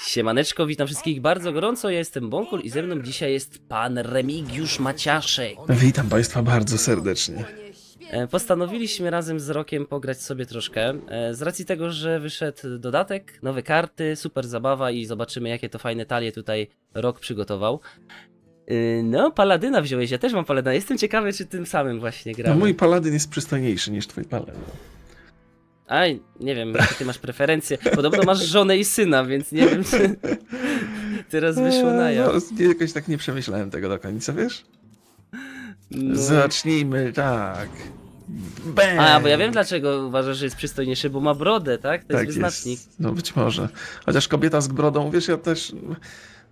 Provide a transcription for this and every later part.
Siemaneczko, witam wszystkich bardzo gorąco, ja jestem Bonkul i ze mną dzisiaj jest pan Remigiusz Maciaszek. Witam Państwa bardzo serdecznie. E, Postanowiliśmy razem z Rokiem pograć sobie troszkę, e, z racji tego, że wyszedł dodatek, nowe karty, super zabawa i zobaczymy jakie to fajne talie tutaj Rok przygotował. E, No, Paladyna wziąłeś, ja też mam Paladyna, jestem ciekawy czy tym samym właśnie No gramy. mój paladyn jest przystojniejszy niż twój paladyn. Aj, nie wiem, jakie ty masz preferencje, podobno masz żonę i syna, więc nie wiem czy teraz wyszło na jaw. No, jakoś tak nie przemyślałem tego do końca, wiesz? No. Zacznijmy tak. Bang! A, bo ja wiem dlaczego uważasz, że jest przystojniejszy, bo ma brodę, tak? To jest tak wyznacznik. jest. No być może. Chociaż kobieta z brodą, wiesz, ja też...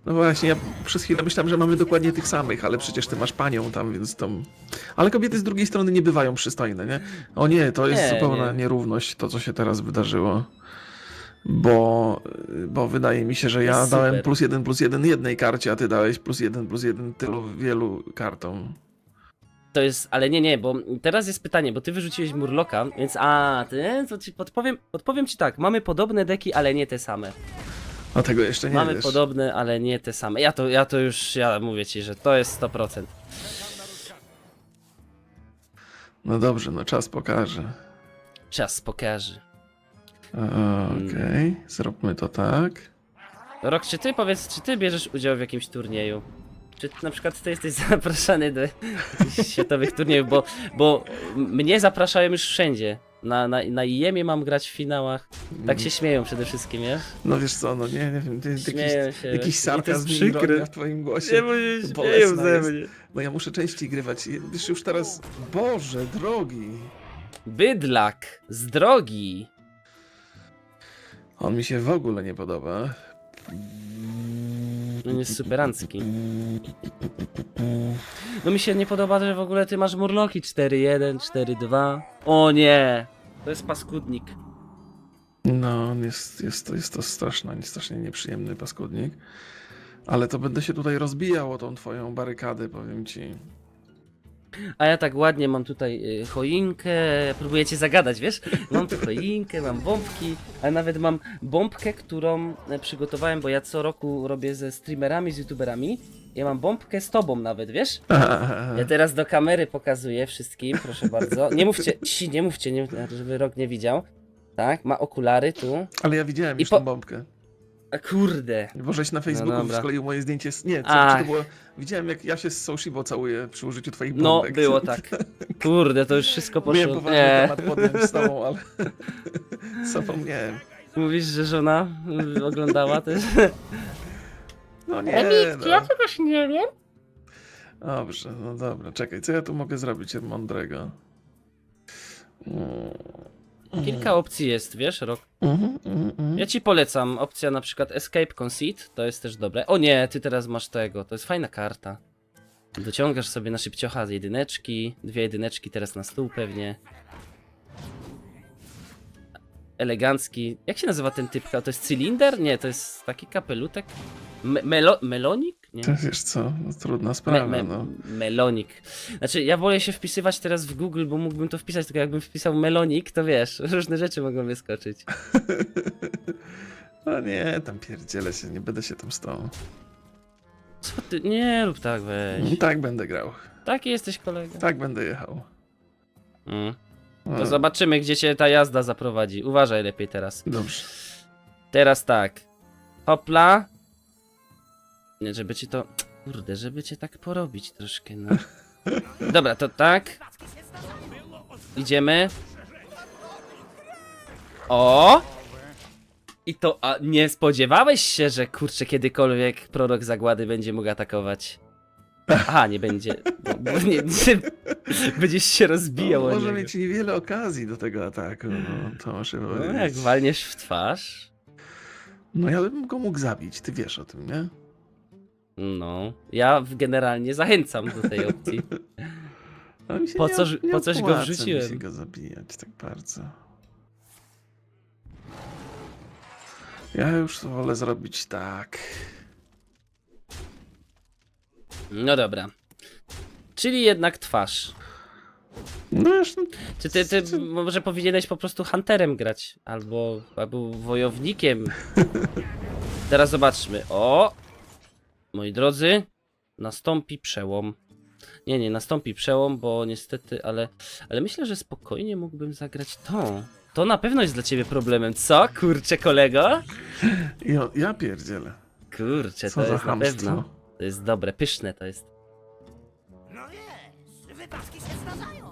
No właśnie, ja przez chwilę myślałem, że mamy dokładnie tych samych, ale przecież ty masz panią tam, więc to... Ale kobiety z drugiej strony nie bywają przystojne, nie? O nie, to jest Nie, zupełna nie. nierówność, to co się teraz wydarzyło. Bo, bo wydaje mi się, że ja dałem super. plus jeden plus jeden jednej karcie, a ty dałeś plus jeden plus jeden tylu wielu kartom. To jest, ale nie, nie, bo teraz jest pytanie, bo ty wyrzuciłeś Murloka, więc a, ty, to ci podpowiem, podpowiem ci tak, mamy podobne deki, ale nie te same. A tego jeszcze nie mamy wiesz. podobne, ale nie te same. Ja to, ja to już, ja mówię ci, że to jest 100%. No dobrze, no czas pokaże. Czas pokaże. Okej, zróbmy to tak. Rok, czy ty powiedz, czy ty bierzesz udział w jakimś turnieju? Czy na przykład ty jesteś zapraszany do jakichś światowych turniejów, bo, bo mnie zapraszają już wszędzie. Na, na, na IEM-ie mam grać w finałach. Tak się śmieją przede wszystkim, wiesz? No wiesz co, no nie, nie wiem, ty, jakiś, Śmieją się. jakiś I to jest sarkazm przykre. ironia w twoim głosie. bo się Bolesna jest. No ja muszę częściej grywać. Wiesz, już teraz, Boże, drogi. Bydlak z drogi. On mi się w ogóle nie podoba. On jest superancki. No mi się nie podoba, że w ogóle ty masz murloki 4-1, 4-2. O nie! To jest paskudnik. No, on jest, jest, to, jest to straszny, strasznie nieprzyjemny paskudnik. Ale to będę się tutaj rozbijał o tą twoją barykadę, powiem ci. A ja tak ładnie mam tutaj y, choinkę, próbuję cię zagadać, wiesz? Mam tu choinkę, mam bombki, ale nawet mam bombkę, którą e, przygotowałem, bo ja co roku robię ze streamerami, z youtuberami. Ja mam bombkę z tobą nawet, wiesz? Ja teraz do kamery pokazuję wszystkim, proszę bardzo. Nie mówcie, ci, nie mówcie, nie, żeby rok nie widział. Tak, ma okulary tu. Ale ja widziałem I już po- tą bombkę. A kurde. Bo żeś na Facebooku dobra. skleił moje zdjęcie z... Nie, co, Ach. czy to było... Widziałem jak ja się z Soushibo całuję przy użyciu twoich No, bombek. było tak. Kurde, to już wszystko Miałem poszło. poważny Nie. temat podjąć z tobą, ale zapomniałem. Mówisz, że żona y, oglądała też? No nie, ja no. czegoś nie wiem. Dobrze, no dobra, czekaj, co ja tu mogę zrobić mądrego? Mm, Kilka opcji jest, wiesz, rok. mhm, mhm, mhm. Ja ci polecam opcja na przykład Escape Conceit, to jest też dobre. O nie, ty teraz masz tego, to jest fajna karta. Dociągasz sobie na szybciocha z jedyneczki, dwie jedyneczki teraz na stół pewnie. Elegancki. Jak się nazywa ten typ? To jest cylinder? Nie, to jest taki kapelutek. Me melo melonik? Nie. To Wiesz co, no, trudna Me sprawa, me no. melonik. Znaczy, ja wolę się wpisywać teraz w Google, bo mógłbym to wpisać, tylko jakbym wpisał melonik, to wiesz, różne rzeczy mogą wyskoczyć. No nie, tam pierdzielę się, nie będę się tam tą. Co ty? Nie rób tak, weź. Tak będę grał, Taki jesteś kolega. tak będę jechał. Mm. No, To zobaczymy, gdzie cię ta jazda zaprowadzi. Uważaj lepiej teraz. Dobrze. Teraz tak. Hopla. Żeby ci to... Kurde, żeby cię tak porobić troszkę, no. Dobra, to tak. Idziemy. O! I to, a nie spodziewałeś się, że kurczę, kiedykolwiek prorok zagłady będzie mógł atakować? Aha, nie będzie. Bo, bo nie, nie, będziesz się rozbijał No, może niego. mieć niewiele okazji do tego ataku, no, to muszę No, jak walniesz w twarz, No ja bym go mógł zabić, ty wiesz o tym, nie? No, ja generalnie zachęcam do tej opcji. Ale mi się Po nie, co- nie po coś go opłaca mi wrzuciłem? się go zabijać tak bardzo. Ja już wolę zrobić tak. No dobra. Czyli jednak twarz. No już, no, Czy ty, ty może powinieneś po prostu hunterem grać? Albo, albo wojownikiem. teraz zobaczmy. O! Moi drodzy, nastąpi przełom. Nie, nie, nastąpi przełom, bo niestety, ale, ale myślę, że spokojnie mógłbym zagrać to. To na pewno jest dla ciebie problemem, co? Kurczę, kolego? Ja, ja pierdzielę. Kurczę, Co to za jest na chamstwo. pewno. To jest dobre, pyszne to jest. No wiesz, wypadki się zdarzają.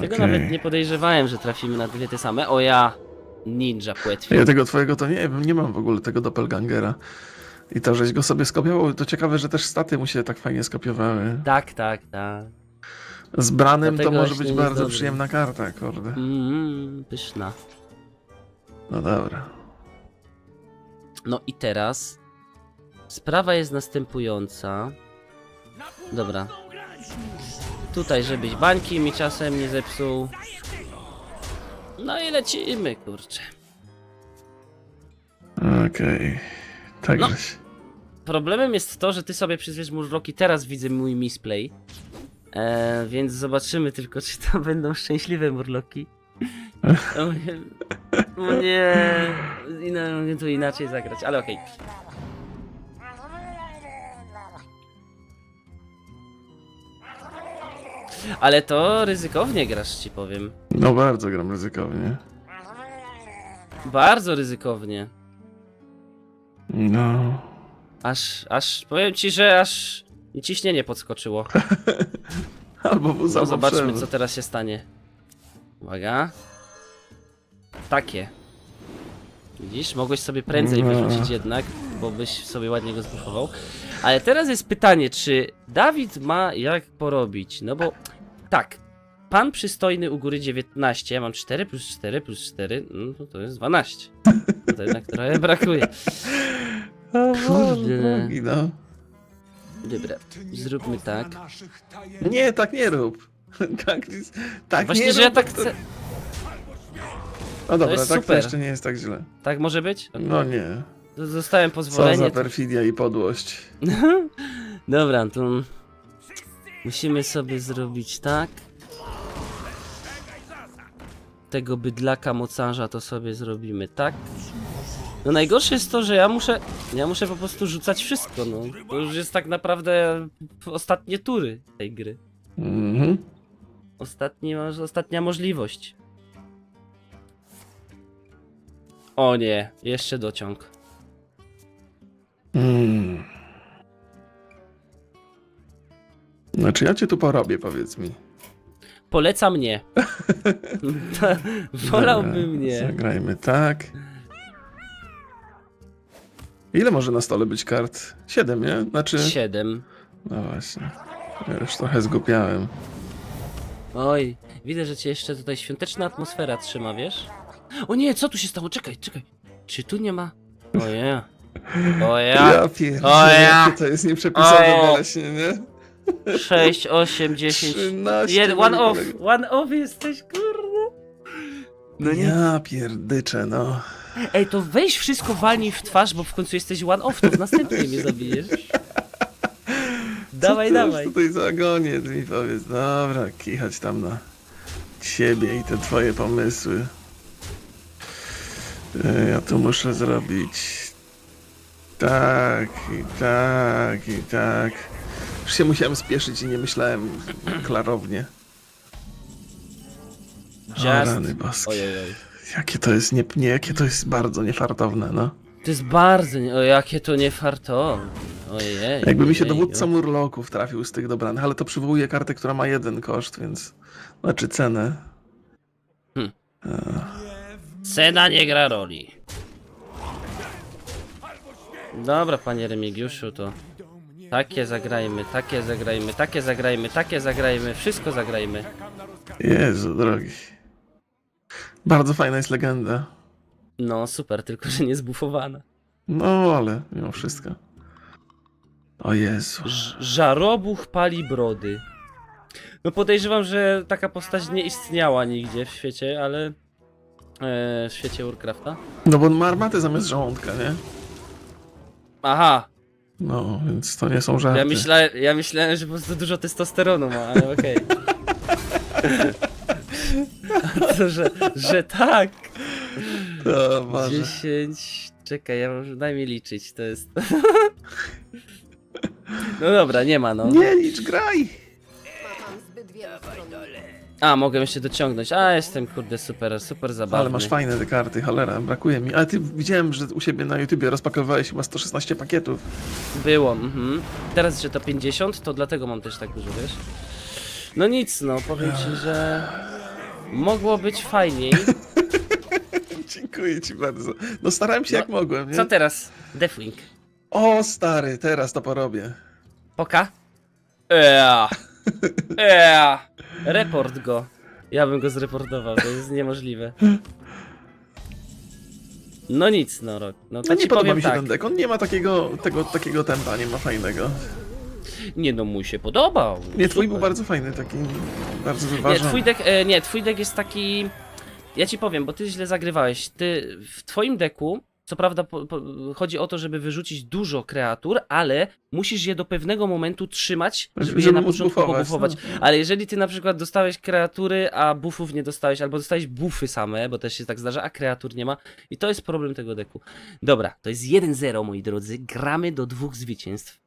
Tego Okej. nawet nie podejrzewałem, że trafimy na dwie te same. O ja, ninja płetwi. Ja tego twojego to nie wiem, nie mam w ogóle tego doppelgangera. I to, żeś go sobie skopiował, to ciekawe, że też staty mu się tak fajnie skopiowały. Tak, tak, tak. Z Branem to może być bardzo dobry. przyjemna karta, kurde. Mm, pyszna. No dobra. No i teraz sprawa jest następująca. Dobra. Tutaj, żebyś bańki mi czasem nie zepsuł. No i lecimy, kurczę. Okej. Tak No. żeś. Problemem jest to, że ty sobie przyzwiesz murloki, teraz widzę mój misplay. E, więc zobaczymy tylko, czy to będą szczęśliwe murloki. O nie. O nie. Mogę tu inaczej zagrać, ale okej. Ale to ryzykownie grasz, ci powiem. No bardzo gram ryzykownie. Bardzo ryzykownie. No. Aż, aż, powiem ci, że aż mi ciśnienie podskoczyło. Albo w No zobaczmy, co teraz się stanie. Uwaga. Takie. Widzisz, mogłeś sobie prędzej No. wyrzucić jednak, bo byś sobie ładnie go zbufował. Ale teraz jest pytanie, czy Dawid ma jak porobić? No bo tak, pan przystojny u góry 19, ja mam 4 plus 4 plus 4, no to, to jest 12. To jednak trochę brakuje. Kurde. No. Dobra, zróbmy tak. Nie, tak nie rób. tak, tak Właśnie, nie że ja tak chcę. No dobra, jest tak to super. jeszcze nie jest tak źle. Tak może być? No nie. Dostałem Co pozwolenie. za to- perfidia i podłość. Dobra, to musimy sobie zrobić tak. Tego bydlaka mocarza to sobie zrobimy tak. No najgorsze jest to, że ja muszę, ja muszę po prostu rzucać wszystko, no. To już jest tak naprawdę ostatnie tury tej gry. Mhm. Ostatni, ostatnia możliwość. O nie, jeszcze dociąg. Mm. Znaczy ja cię tu porobię, powiedz mi. Poleca mnie. Wolałbym Dobra, mnie. Zagrajmy tak. Ile może na stole być kart? Siedem, nie? Znaczy... Siedem. No właśnie. Ja już trochę zgupiałem. Oj, widzę, że cię jeszcze tutaj świąteczna atmosfera trzyma, wiesz? O nie, co tu się stało? Czekaj, czekaj. Czy tu nie ma... Oje. Oja. Ja O ja. jakie to jest nieprzepisane O. boleśnie, nie? 6, 8, 10. 13 Jed, one off, one off jesteś, kurde. No nie. Ja pierdyczę, no. Ej, to weź wszystko walnij w twarz, bo w końcu jesteś one off, to w następnej mnie zabijesz. Dawaj, Co dawaj. masz tutaj za agonię, ty mi powiedz. Dobra, kichać tam na ciebie i te twoje pomysły. E, Ja tu muszę zrobić tak i tak i tak. Już się musiałem spieszyć i nie myślałem klarownie. O, Just... rany boskie. Ojej, oj. Jakie to jest nie, nie, jakie to jest bardzo niefartowne, no. To jest bardzo... Nie... O, jakie to nie fartowne. Ojej. Jakby mi się ojej, dowódca murloków trafił z tych dobranych, ale to przywołuje kartę, która ma jeden koszt, więc... Znaczy cenę. Cena nie gra roli. Dobra, panie Remigiuszu, to takie zagrajmy, takie zagrajmy, takie zagrajmy, takie zagrajmy, wszystko zagrajmy. Jezu, drogi. Bardzo fajna jest legenda. No super, tylko że nie zbufowana. No, ale mimo wszystko. O Jezu. Ż- żarobuch pali brody. No podejrzewam, że taka postać nie istniała nigdzie w świecie, ale... E, w świecie Warcrafta. No bo on ma armatę zamiast żołądka, nie? Aha, No, więc to nie są żarty. ja, myśla, ja myślałem, że po prostu dużo testosteronu ma, ale okej. A to, że, że tak. O Boże. 10. Czekaj, ja może daj mi liczyć, to jest. no dobra, nie ma no. Nie licz, graj! Ma pan zbyt wiele stron. A, mogę jeszcze dociągnąć. A, jestem kurde super, super zabawny. Ale masz fajne te karty, cholera, brakuje mi. Ale ty widziałem, że u siebie na YouTubie rozpakowałeś chyba 116 pakietów. Było, mhm. Teraz, że to 50, to dlatego mam też tak dużo, wiesz? No nic, no, powiem ci, że mogło być fajniej. Dziękuję ci bardzo. No starałem się No, jak mogłem, nie? Co teraz? Deathwing. O stary, teraz to porobię. Poka? Ea! Ea! Report go. Ja bym go zreportował, to jest niemożliwe. No nic, no rok. No to No nie ci podoba powiem mi się tak. ten dek, on nie ma takiego, tego, takiego tempa, nie ma fajnego. Nie no, mój się podobał. Nie, twój Super. był bardzo fajny, taki bardzo Nie, wyważony. twój dek, e, nie, twój dek jest taki. Ja ci powiem, bo ty źle zagrywałeś. Ty w twoim deku, co prawda, po, po, chodzi o to, żeby wyrzucić dużo kreatur, ale musisz je do pewnego momentu trzymać, żeby, Żeby je na początku buffować, pobufować. no. Ale jeżeli ty na przykład dostałeś kreatury, a buffów nie dostałeś, albo dostałeś buffy same, bo też się tak zdarza, a kreatur nie ma, i to jest problem tego deku. Dobra, to jest 1-0, moi drodzy. Gramy do dwóch zwycięstw.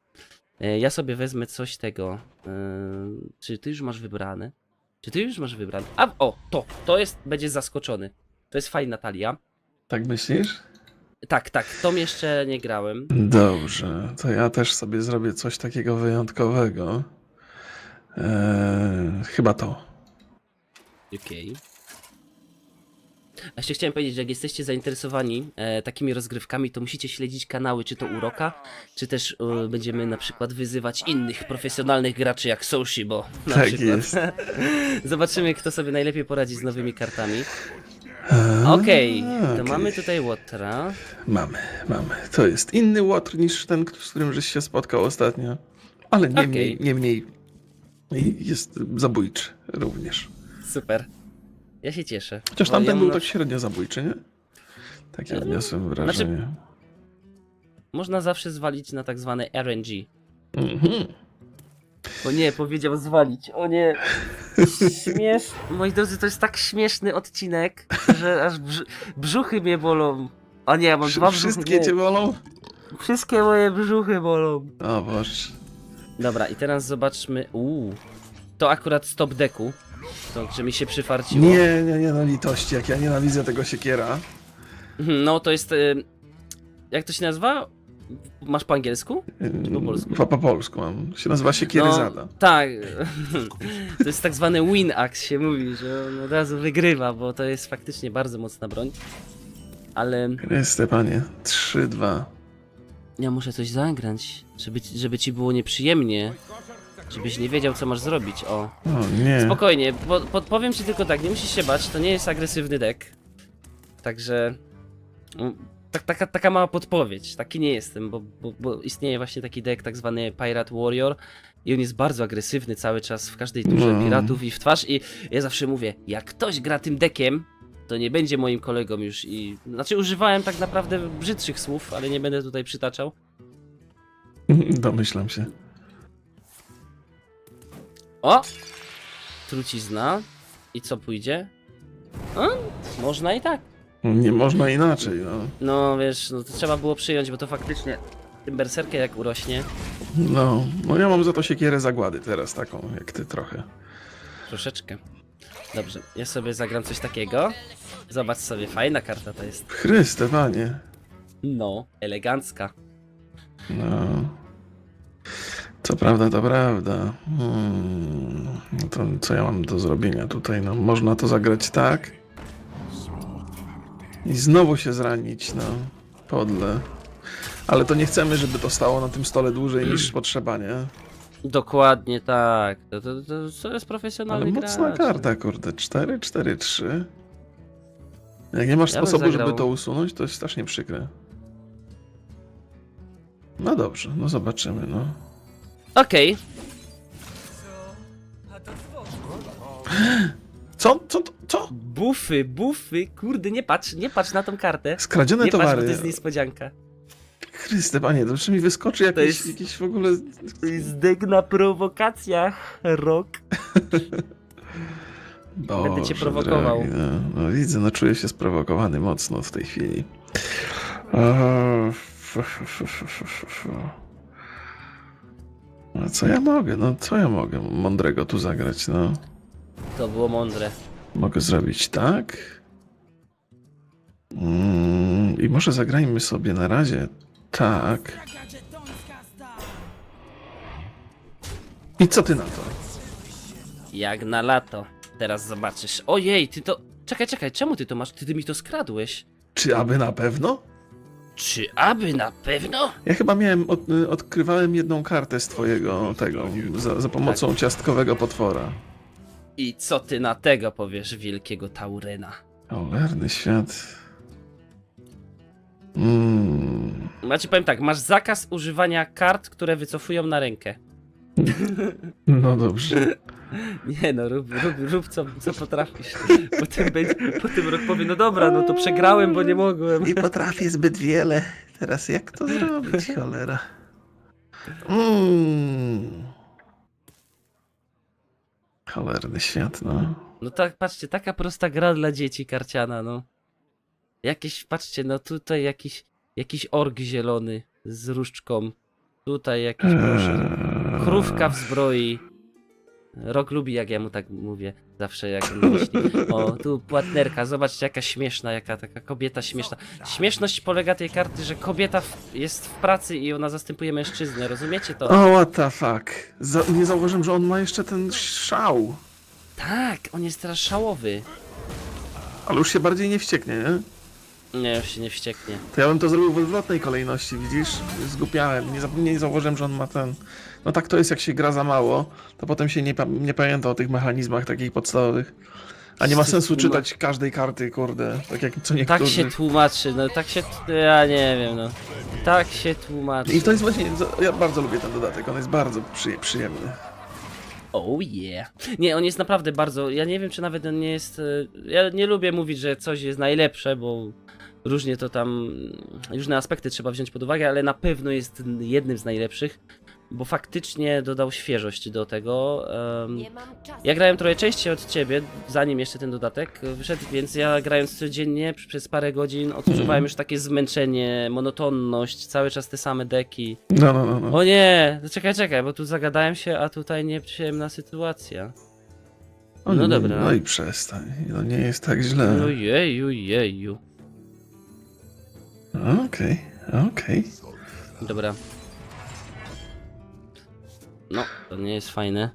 E, Ja sobie wezmę coś tego. e, Czy ty już masz wybrane? Czy ty już masz wybrane? A, o, to, to jest, będzie zaskoczony. To jest fajna talia. Tak myślisz? Tak, tak, tą jeszcze nie grałem. Dobrze, to ja też sobie zrobię coś takiego wyjątkowego. Eee, chyba to. Okej. A jeszcze chciałem powiedzieć, że jak jesteście zainteresowani e, takimi rozgrywkami, to musicie śledzić kanały, czy to Uroka, czy też e, będziemy na przykład wyzywać innych profesjonalnych graczy jak Soshi, bo na Tak przykład. jest. Zobaczymy, kto sobie najlepiej poradzi z nowymi kartami. Okej, to okej. mamy tutaj Łotra. Mamy, mamy. To jest inny łotr niż ten, z którym żeś się spotkał ostatnio. Ale nie Okej. mniej, nie mniej jest zabójczy również. Super. Ja się cieszę. Chociaż tamten ja był tak średnio zabójczy, nie? Takie E, odniosłem wrażenie. Można zawsze zwalić na tak zwane RNG. Mhm. O nie, powiedział zwalić. O nie. Śmiesz. Moi drodzy, to jest tak śmieszny odcinek, że aż brz brzuchy mnie bolą. O nie, ja mam dwa brzuchy. Wszystkie nie. cię bolą? Wszystkie moje brzuchy bolą. O Boże. Dobra, i teraz zobaczmy. Uuu. To akurat stop deku. To, że mi się przyfarciło. Nie, nie, nie, no litości, jak ja nienawidzę tego siekiera. No to jest. y, Jak to się nazywa? Masz po angielsku? Czy po polsku? Po, po polsku mam. Się nazywa siekieryzada. tak. to jest tak zwany win axe się mówi, że on od razu wygrywa, bo to jest faktycznie bardzo mocna broń. Ale Chryste, panie. 3-2. ja muszę coś zagrać, żeby, żeby ci było nieprzyjemnie. Żebyś nie wiedział, co masz zrobić. O. O nie. Spokojnie, bo, podpowiem ci tylko tak, nie musisz się bać, to nie jest agresywny deck. Także. mm, Tak, taka, taka mała podpowiedź. Taki nie jestem, bo, bo, bo istnieje właśnie taki deck, tak zwany Pirate Warrior. I on jest bardzo agresywny cały czas w każdej turze No. piratów i w twarz. I ja zawsze mówię, jak ktoś gra tym deckiem, to nie będzie moim kolegą już. I znaczy, używałem tak naprawdę brzydszych słów, ale nie będę tutaj przytaczał. Domyślam się. O! Trucizna. I co pójdzie? A? Można i tak. Nie można inaczej, no. No wiesz, no to trzeba było przyjąć, bo to faktycznie tym berserkę jak urośnie, No, no ja mam za to siekierę zagłady teraz, taką jak ty trochę. troszeczkę. Dobrze, ja sobie zagram coś takiego. Zobacz sobie, fajna karta to jest. Chryste, panie. No, elegancka. No. Co prawda, to prawda. Hmm. No to co ja mam do zrobienia tutaj? No, można to zagrać tak. I znowu się zranić, no. Podle. Ale to nie chcemy, żeby to stało na tym stole dłużej niż potrzeba, nie? Dokładnie tak. To, to, to, to jest profesjonalny Ale gracz. mocna karta, kurde. 4, 4, 3. Jak nie masz Ja bym sposobu, zagrał. żeby to usunąć, to jest strasznie przykre. No dobrze, no zobaczymy, no. Okej, Co? Co? to- Co? bufy, bufy, kurde, nie patrz, nie patrz na tą kartę. Skradzione Nie patrz, bo towary. to jest niespodzianka. Chryste, panie, to czy mi wyskoczy jakieś, jest- jakieś w ogóle... To jest dek na prowokacjach, rok. Będę cię prowokował. drogi, No, no widzę, no czuję się sprowokowany mocno w tej chwili. No co ja mogę, no co ja mogę mądrego tu zagrać, no. To było mądre. Mogę zrobić tak. Mm, I może zagrajmy sobie na razie tak. I co ty na to? Jak na lato. Teraz zobaczysz. Ojej, ty to... Czekaj, czekaj, czemu ty to masz? Ty, ty mi to skradłeś. Czy aby na pewno? Czy aby na pewno? Ja chyba miałem, od, odkrywałem jedną kartę z twojego tego, za, za pomocą ciastkowego potwora. I co ty na tego powiesz, wielkiego Taurena? Cholerny świat. Mm. Znaczy powiem tak, masz zakaz używania kart, które wycofują na rękę. No dobrze. Nie no, rób, rób, rób co, co potrafisz. Potem, będzie, potem rok powie, no dobra, no to przegrałem, bo nie mogłem. Nie potrafię zbyt wiele. Teraz jak to zrobić, cholera? Mm. Cholerny świat, no. No tak, patrzcie, taka prosta gra dla dzieci karciana, no. Jakieś, patrzcie, no tutaj jakiś, jakiś ork zielony z różdżką. Tutaj jakiś, proszę, Eee, krówka w zbroi. Rok lubi, jak ja mu tak mówię, zawsze jak myśli. O, tu płatnerka, zobaczcie, jaka śmieszna, jaka taka kobieta śmieszna. Śmieszność polega tej karty, że kobieta w, jest w pracy i ona zastępuje mężczyznę, rozumiecie to? O, what the fuck. Za, nie zauważyłem, że on ma jeszcze ten szał. Tak, on jest teraz szałowy. Ale już się bardziej nie wścieknie, nie? Nie, już się nie wścieknie. To ja bym to zrobił w odwrotnej kolejności, widzisz? Zgupiałem, nie, nie zauważyłem, że on ma ten... No tak to jest, jak się gra za mało, to potem się nie, pa- nie pamięta o tych mechanizmach takich podstawowych. A nie ma sensu czytać każdej karty, kurde, tak jak co niektórzy. Tak się tłumaczy, no tak się, ja nie wiem, no. Tak się tłumaczy. I to jest właśnie, ja bardzo lubię ten dodatek, on jest bardzo przyje- przyjemny. Oh yeah. Nie, on jest naprawdę bardzo, ja nie wiem czy nawet on nie jest, e, ja nie lubię mówić, że coś jest najlepsze, bo różnie to tam, różne aspekty trzeba wziąć pod uwagę, ale na pewno jest jednym z najlepszych, bo faktycznie dodał świeżość do tego. czasu. Ja grałem trochę częściej od ciebie, zanim jeszcze ten dodatek wyszedł, więc ja grając codziennie pr- przez parę godzin odczuwałem już takie zmęczenie, monotonność, cały czas te same deki. No, no, no. no. O nie, no czekaj, czekaj, bo tu zagadałem się, a tutaj nieprzyjemna sytuacja. O, no dobra. No i przestań, no nie jest tak źle. No jeju, jeju. Okej, okej. Dobra. No, to nie jest fajne.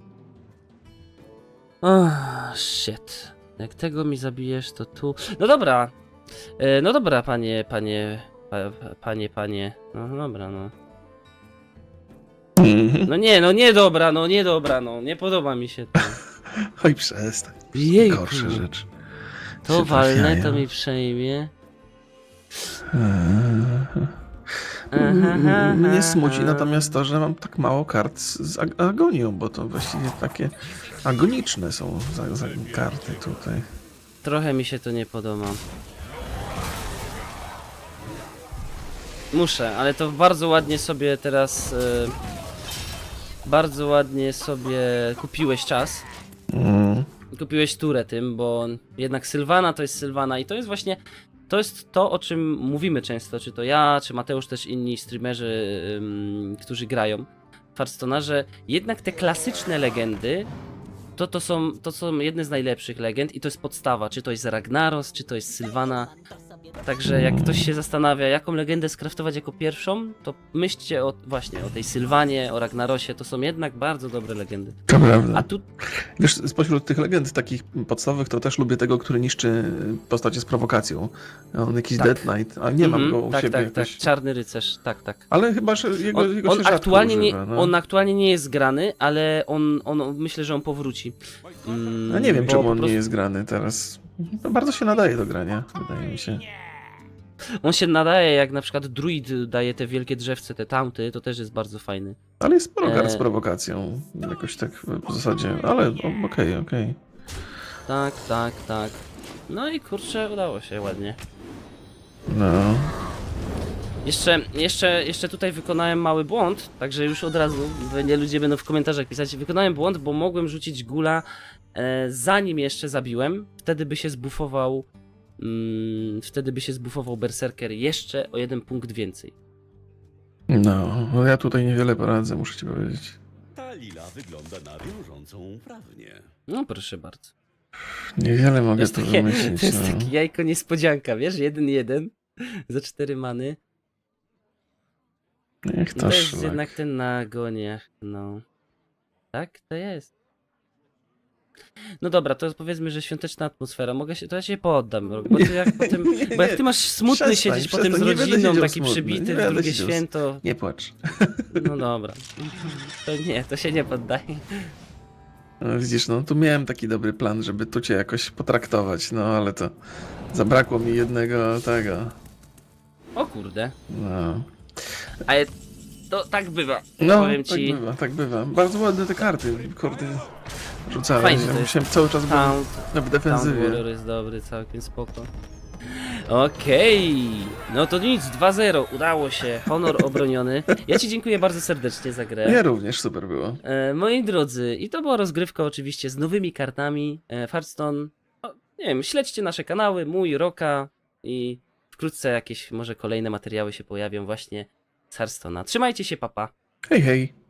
Oh, shit. Jak tego mi zabijesz, to tu... No dobra. E, no dobra, panie, panie... Pa, pa- panie, panie. No dobra, no. Mhm. No nie, no nie dobra, no nie dobra, no. Nie podoba mi się to. Oj, przestań. Jejku. Gorsze rzeczy. To walne, to mi przejmie. Aha, Mnie aha, smuci aha. natomiast to, że mam tak mało kart z z ag- agonią, bo to właściwie takie agoniczne są za, za karty tutaj. Trochę mi się to nie podoba. Muszę, ale to bardzo ładnie sobie teraz. e, bardzo ładnie sobie kupiłeś czas. Mm. Kupiłeś turę tym, bo jednak Sylwana to jest Sylwana i to jest właśnie. To jest to, o czym mówimy często, czy to ja, czy Mateusz, też inni streamerzy, ym, którzy grają w Hearthstone'a, że jednak te klasyczne legendy to, to, są, to są jedne z najlepszych legend i to jest podstawa, czy to jest Ragnaros, czy to jest Sylwana. Także jak ktoś się zastanawia, jaką legendę skraftować jako pierwszą, to myślcie o, właśnie o tej Sylwanie, o Ragnarosie, to są jednak bardzo dobre legendy. To prawda. A tu Wiesz, spośród tych legend takich podstawowych, to też lubię tego, który niszczy postacie z prowokacją. On jakiś Tak. Dead Knight, a nie mam Mhm, go u tak, siebie tak, jakoś. tak, czarny rycerz, tak, tak. Ale chyba, że jego, On, jego on aktualnie używa, nie, no. on aktualnie nie jest grany, ale on, on myślę, że on powróci. Mm, Ja nie wiem, bo czemu on prostu- nie jest grany teraz. No, bardzo się nadaje do grania, wydaje mi się. On się nadaje, jak na przykład druid daje te wielkie drzewce, te taunty, to też jest bardzo fajny. Ale jest sporo kart z E. prowokacją, jakoś tak w zasadzie, ale okej, okej. Tak, tak, tak. No i kurczę, udało się ładnie. No. Jeszcze, jeszcze, jeszcze tutaj wykonałem mały błąd, także już od razu będzie ludzie będą w komentarzach pisać. Wykonałem błąd, bo mogłem rzucić gula zanim jeszcze zabiłem, wtedy by się zbufował mm, wtedy by się zbufował Berserker jeszcze o jeden punkt więcej. No, no ja tutaj niewiele poradzę, muszę ci powiedzieć. Ta lila wygląda na wiążącą prawnie. No proszę bardzo. Niewiele To mogę jest, tu takie, wymyślić. to jest no. takie jajko niespodzianka, wiesz? Jeden jeden za cztery many. Niech to to jest szlak. jednak ten nagoń, ach, no. Tak, to jest. No dobra, to powiedzmy, że świąteczna atmosfera. Mogę się, to ja się poddam, bo ty jak potem, bo jak ty masz smutny Przestań, siedzieć potem z przestań, nie będę rodziną, taki smutny, przybity w drugie święto, Nie płacz. no dobra. To nie, to się nie poddaje. No, widzisz, no tu miałem taki dobry plan, żeby tu cię jakoś potraktować, no ale to zabrakło mi jednego tego. O kurde. No, Ale to tak bywa. no Powiem tak ci, bywa, tak bywa. Bardzo ładne te karty, kurde. Rzucałem, Fajnie ja to jest. musiałem cały czas Town, w Town defensywie. Warrior jest dobry, całkiem spoko. Okej, no to nic, 2-0, udało się, honor obroniony. Ja ci dziękuję bardzo serdecznie za grę. Ja również, super było. E, moi drodzy, i to była rozgrywka oczywiście z nowymi kartami e. O, nie wiem, śledźcie nasze kanały, mój, Roka i wkrótce jakieś może kolejne materiały się pojawią właśnie z Hearthstone'a. Trzymajcie się, papa. Hej, hej.